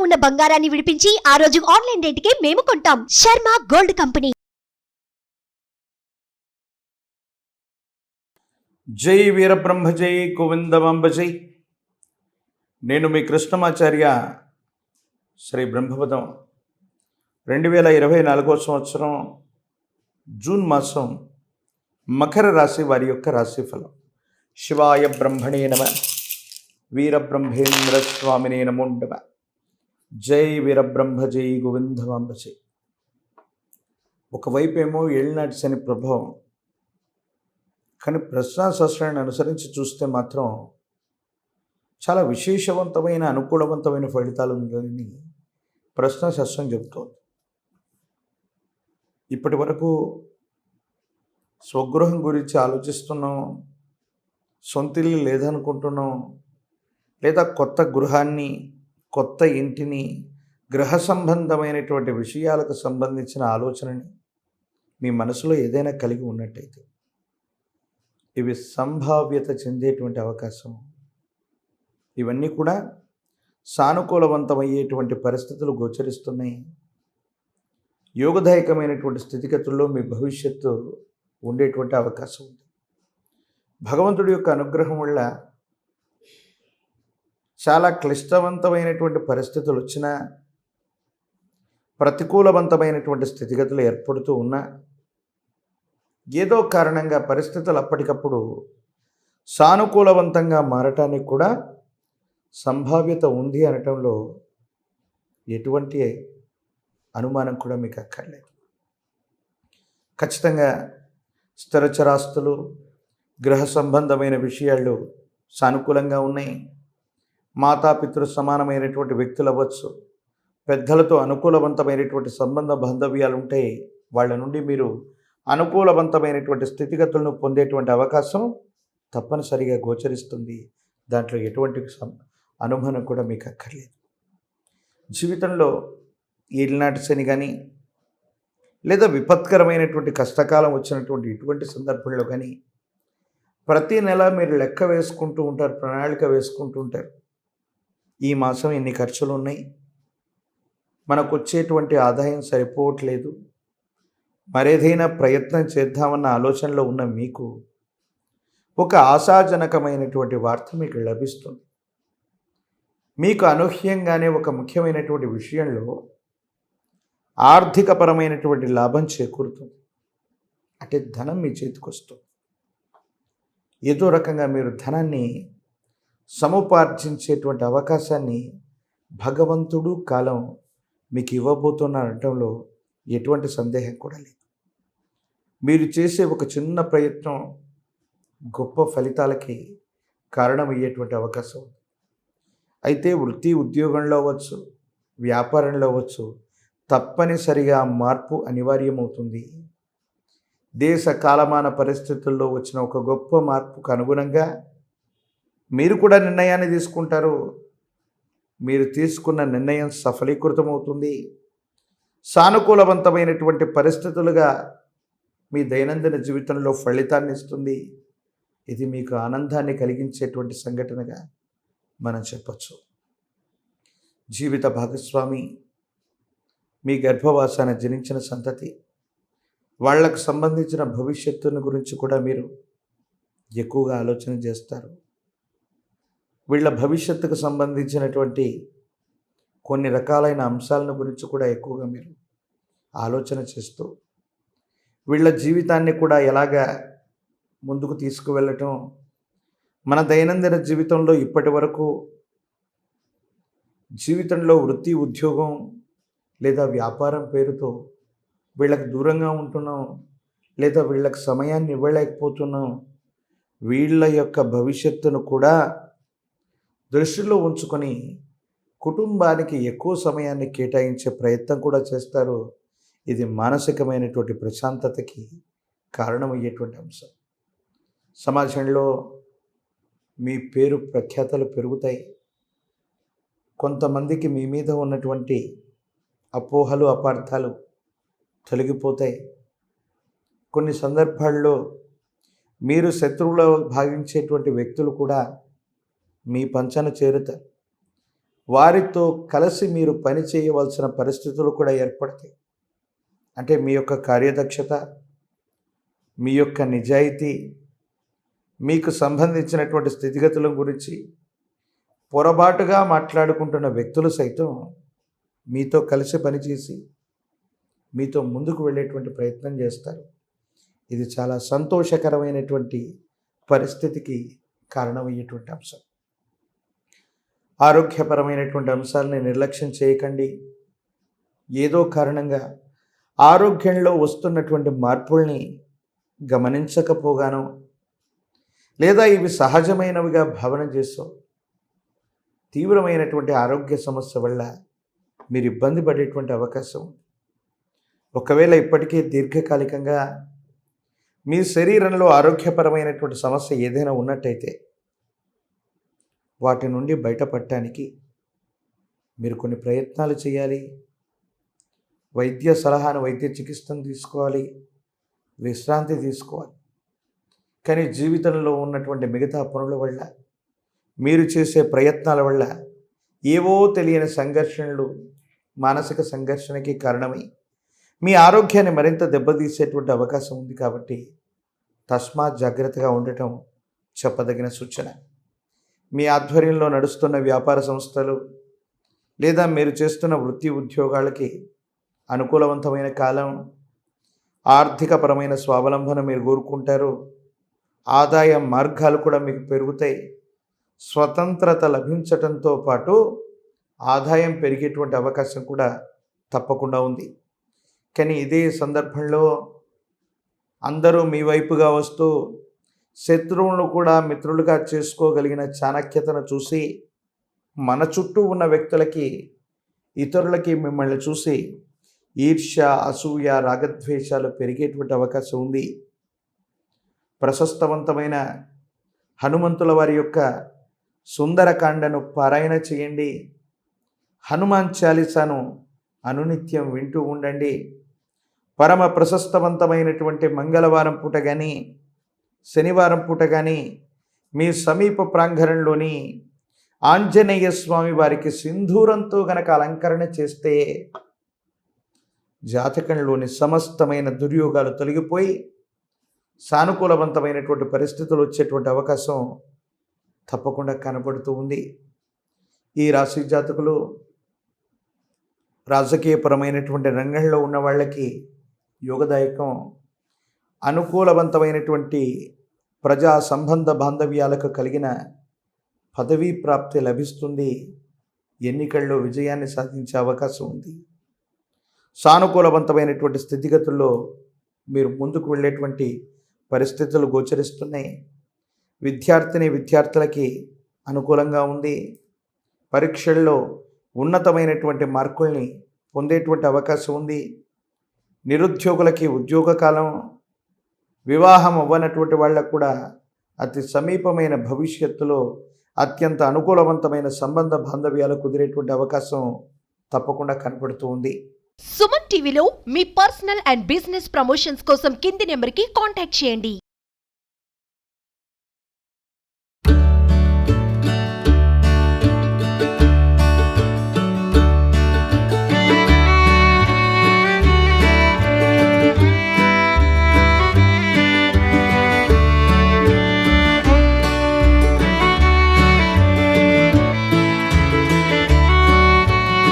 ఉన్న బంగారాన్ని విడిపించి ఆ రోజు ఆన్లైన్ రేటుకే మేము కొంటాం. Sharma gold company. జై వీరబ్రహ్మ జై గోవిందమాంబ జై. నేను మీ కృష్ణమాచార్య శ్రీ బ్రహ్మపదం. రెండు వేల ఇరవై నాలుగో సంవత్సరం జూన్ మాసం మకర రాశి వారి యొక్క రాశిఫలం శివాయ బ్రహ్మణే నమ వీరబ్రహ్మేంద్ర స్వామినే నమోండమ జై వీరబ్రహ్మ జై గోవిందమాంబ జై ఒకవైపేమో ఏళ్ళనాటి శని ప్రభావం. కానీ ప్రశ్నాశాస్త్రాన్ని అనుసరించి చూస్తే మాత్రం చాలా విశేషవంతమైన అనుకూలవంతమైన ఫలితాలు ఉందని ప్రశ్నాశాస్త్రం చెబుతోంది. ఇప్పటి వరకు స్వగృహం గురించి ఆలోచిస్తున్నాం సొంతిల్లు లేదనుకుంటున్నాం లేదా కొత్త గృహాన్ని కొత్త ఇంటిని గృహ సంబంధమైనటువంటి విషయాలకు సంబంధించిన ఆలోచనని మీ మనసులో ఏదైనా కలిగి ఉన్నట్టయితే ఇవి సంభావ్యత చెందేటువంటి అవకాశం. ఇవన్నీ కూడా సానుకూలవంతమయ్యేటువంటి పరిస్థితులు గోచరిస్తున్నాయి. యోగదాయకమైనటువంటి స్థితిగతుల్లో మీ భవిష్యత్తు ఉండేటువంటి అవకాశం ఉంది. భగవంతుడి యొక్క అనుగ్రహం వల్ల చాలా క్లిష్టవంతమైనటువంటి పరిస్థితులు వచ్చినా ప్రతికూలవంతమైనటువంటి స్థితిగతులు ఏర్పడుతూ ఉన్నా ఏదో కారణంగా పరిస్థితులు అప్పటికప్పుడు సానుకూలవంతంగా మారటానికి కూడా సంభావ్యత ఉంది అనటంలో ఎటువంటి అనుమానం కూడా మీకు అక్కర్లేదు. ఖచ్చితంగా స్థిరచరాస్తులు గ్రహ సంబంధమైన విషయాలు సానుకూలంగా ఉన్నాయి. మాతాపితృ సమానమైనటువంటి వ్యక్తులు అవ్వచ్చు. పెద్దలతో అనుకూలవంతమైనటువంటి సంబంధ బాంధవ్యాలు ఉంటే వాళ్ళ నుండి మీరు అనుకూలవంతమైనటువంటి స్థితిగతులను పొందేటువంటి అవకాశం తప్పనిసరిగా గోచరిస్తుంది. దాంట్లో ఎటువంటి సం- అనుమానం కూడా మీకు అక్కర్లేదు జీవితంలో ఈనాటి శని కానీ లేదా విపత్కరమైనటువంటి కష్టకాలం వచ్చినటువంటి ఇటువంటి సందర్భంలో కానీ ప్రతి నెల మీరు లెక్క వేసుకుంటూ ఉంటారు ప్రణాళిక వేసుకుంటూ ఉంటారు. ఈ మాసం ఎన్ని ఖర్చులు ఉన్నాయి మనకు వచ్చేటువంటి ఆదాయం సరిపోవట్లేదు. మరేదైనా ప్రయత్నం చేద్దామన్న ఆలోచనలో ఉన్న మీకు ఒక ఆశాజనకమైనటువంటి వార్త మీకు లభిస్తుంది. మీకు అనూహ్యంగానే ఒక ముఖ్యమైనటువంటి విషయంలో ఆర్థికపరమైనటువంటి లాభం చేకూరుతుంది. అంటే ధనం మీ చేతికి వస్తుంది ఏదో రకంగా మీరు ధనాన్ని సముపార్జించేటువంటి అవకాశాన్ని భగవంతుడు కాలం మీకు ఇవ్వబోతున్నాడటంలో ఎటువంటి సందేహం కూడా లేదు. మీరు చేసే ఒక చిన్న ప్రయత్నం గొప్ప ఫలితాలకి కారణమయ్యేటువంటి అవకాశం ఉంది. అయితే వృత్తి ఉద్యోగంలో అవ్వచ్చు వ్యాపారంలో అవ్వచ్చు తప్పనిసరిగా మార్పు అనివార్యమవుతుంది. దేశ కాలమాన పరిస్థితుల్లో వచ్చిన ఒక గొప్ప మార్పుకు అనుగుణంగా మీరు కూడా నిర్ణయాన్ని తీసుకుంటారు. మీరు తీసుకున్న నిర్ణయం సఫలీకృతమవుతుంది. సానుకూలవంతమైనటువంటి పరిస్థితులుగా మీ దైనందిన జీవితంలో ఫలితాన్ని ఇస్తుంది. ఇది మీకు ఆనందాన్ని కలిగించేటువంటి సంఘటనగా మనం చెప్పచ్చు. జీవిత భాగస్వామి మీ గర్భవాసాన జనించిన సంతతి వాళ్ళకు సంబంధించిన భవిష్యత్తును గురించి కూడా మీరు ఎక్కువగా ఆలోచన చేస్తారు. వీళ్ళ భవిష్యత్తుకు సంబంధించినటువంటి కొన్ని రకాలైన అంశాలను గురించి కూడా ఎక్కువగా మీరు ఆలోచన చేస్తూ వీళ్ళ జీవితాన్ని కూడా ఎలాగా ముందుకు తీసుకువెళ్ళటం మన దైనందిన జీవితంలో ఇప్పటి వరకు జీవితంలో వృత్తి ఉద్యోగం లేదా వ్యాపారం పేరుతో వీళ్ళకి దూరంగా ఉంటున్నాం లేదా వీళ్ళకి సమయాన్ని ఇవ్వలేకపోతున్నాం వీళ్ళ యొక్క భవిష్యత్తును కూడా దృష్టిలో ఉంచుకొని కుటుంబానికి ఎక్కువ సమయాన్ని కేటాయించే ప్రయత్నం కూడా చేస్తారు. ఇది మానసికమైనటువంటి ప్రశాంతతకి కారణమయ్యేటువంటి అంశం. సమాజంలో మీ పేరు ప్రఖ్యాతలు పెరుగుతాయి. కొంతమందికి మీ మీద ఉన్నటువంటి అపోహలు అపార్థాలు తొలగిపోతాయి. కొన్ని సందర్భాల్లో మీరు శత్రువులో భావించేటువంటి వ్యక్తులు కూడా మీ పంచన చేరుతారు వారితో కలిసి మీరు పని చేయవలసిన పరిస్థితులు కూడా ఏర్పడతాయి. అంటే మీ యొక్క కార్యదక్షత మీ యొక్క నిజాయితీ మీకు సంబంధించినటువంటి స్థితిగతుల గురించి పొరపాటుగా మాట్లాడుకుంటున్న వ్యక్తులు సైతం మీతో కలిసి పనిచేసి మీతో ముందుకు వెళ్ళేటువంటి ప్రయత్నం చేస్తారు. ఇది చాలా సంతోషకరమైనటువంటి పరిస్థితికి కారణమయ్యేటువంటి అంశం. ఆరోగ్యపరమైనటువంటి అంశాలని నిర్లక్ష్యం చేయకండి. ఏదో కారణంగా ఆరోగ్యంలో వస్తున్నటువంటి మార్పుల్ని గమనించకపోగానో లేదా ఇవి సహజమైనవిగా భావన చేసో తీవ్రమైనటువంటి ఆరోగ్య సమస్య వల్ల మీరు ఇబ్బంది పడేటువంటి అవకాశం ఒకవేళ ఇప్పటికే దీర్ఘకాలికంగా మీ శరీరంలో ఆరోగ్యపరమైనటువంటి సమస్య ఏదైనా ఉన్నట్టయితే వాటి నుండి బయటపడటానికి మీరు కొన్ని ప్రయత్నాలు చేయాలి. వైద్య సలహాను వైద్య చికిత్సను తీసుకోవాలి. విశ్రాంతి తీసుకోవాలి. కానీ జీవితంలో ఉన్నటువంటి మిగతా పనుల వల్ల మీరు చేసే ప్రయత్నాల వల్ల ఏవో తెలియని సంఘర్షణలు మానసిక సంఘర్షణకి కారణమై మీ ఆరోగ్యాన్ని మరింత దెబ్బతీసేటువంటి అవకాశం ఉంది కాబట్టి తస్మాత్ జాగ్రత్తగా ఉండటం చెప్పదగిన సూచన. మీ ఆధ్వర్యంలో నడుస్తున్న వ్యాపార సంస్థలు లేదా మీరు చేస్తున్న వృత్తి ఉద్యోగాలకి అనుకూలవంతమైన కాలం ఆర్థికపరమైన స్వావలంబన మీరు కోరుకుంటారు. ఆదాయ మార్గాలు కూడా మీకు పెరుగుతాయి. స్వతంత్రత లభించటంతో పాటు ఆదాయం పెరిగేటువంటి అవకాశం కూడా తప్పకుండా ఉంది. కానీ ఇదే సందర్భంలో అందరూ మీ వైపుగా వస్తూ శత్రువులను కూడా మిత్రులుగా చేసుకోగలిగిన చాణక్యతను చూసి మన చుట్టూ ఉన్న వ్యక్తులకి ఇతరులకి మిమ్మల్ని చూసి ఈర్ష్య అసూయ రాగద్వేషాలు పెరిగేటువంటి అవకాశం ఉంది. ప్రశస్తవంతమైన హనుమంతుల వారి యొక్క సుందరకాండను పారాయణ చేయండి. హనుమాన్ చాలీసాను అనునిత్యం వింటూ ఉండండి. పరమ ప్రశస్తవంతమైనటువంటి మంగళవారం పూట కానీ శనివారం పూట కానీ మీ సమీప ప్రాంగణంలోని ఆంజనేయ స్వామి వారికి సింధూరంతో గనక అలంకరణ చేస్తే జాతకంలోని సమస్తమైన దుర్యోగాలు తొలగిపోయి సానుకూలవంతమైనటువంటి పరిస్థితులు వచ్చేటువంటి అవకాశం తప్పకుండా కనబడుతూ ఉంది. ఈ రాశి జాతకులు రాజకీయపరమైనటువంటి రంగంలో ఉన్న వాళ్ళకి యోగదాయకం అనుకూలవంతమైనటువంటి ప్రజా సంబంధ బాంధవ్యాలకు కలిగిన పదవీ ప్రాప్తి లభిస్తుంది. ఎన్నికల్లో విజయాన్ని సాధించే అవకాశం ఉంది. సానుకూలవంతమైనటువంటి స్థితిగతుల్లో మీరు ముందుకు వెళ్ళేటువంటి పరిస్థితులు గోచరిస్తున్నాయి. విద్యార్థిని విద్యార్థులకి అనుకూలంగా ఉంది. పరీక్షల్లో ఉన్నతమైనటువంటి మార్కుల్ని పొందేటువంటి అవకాశం ఉంది. నిరుద్యోగులకి ఉద్యోగ కాలం వివాహం అవ్వనటువంటి వాళ్ళకు కూడా అతి సమీపమైన భవిష్యత్తులో అత్యంత అనుకూలవంతమైన సంబంధ బాంధవ్యాలు కుదిరేటువంటి అవకాశం తప్పకుండా కనపడుతూ ఉంది. సుమన్ టీవీలో మీ పర్సనల్ అండ్ బిజినెస్ ప్రమోషన్స్ కోసం కింది నెంబర్కి కాంటాక్ట్ చేయండి.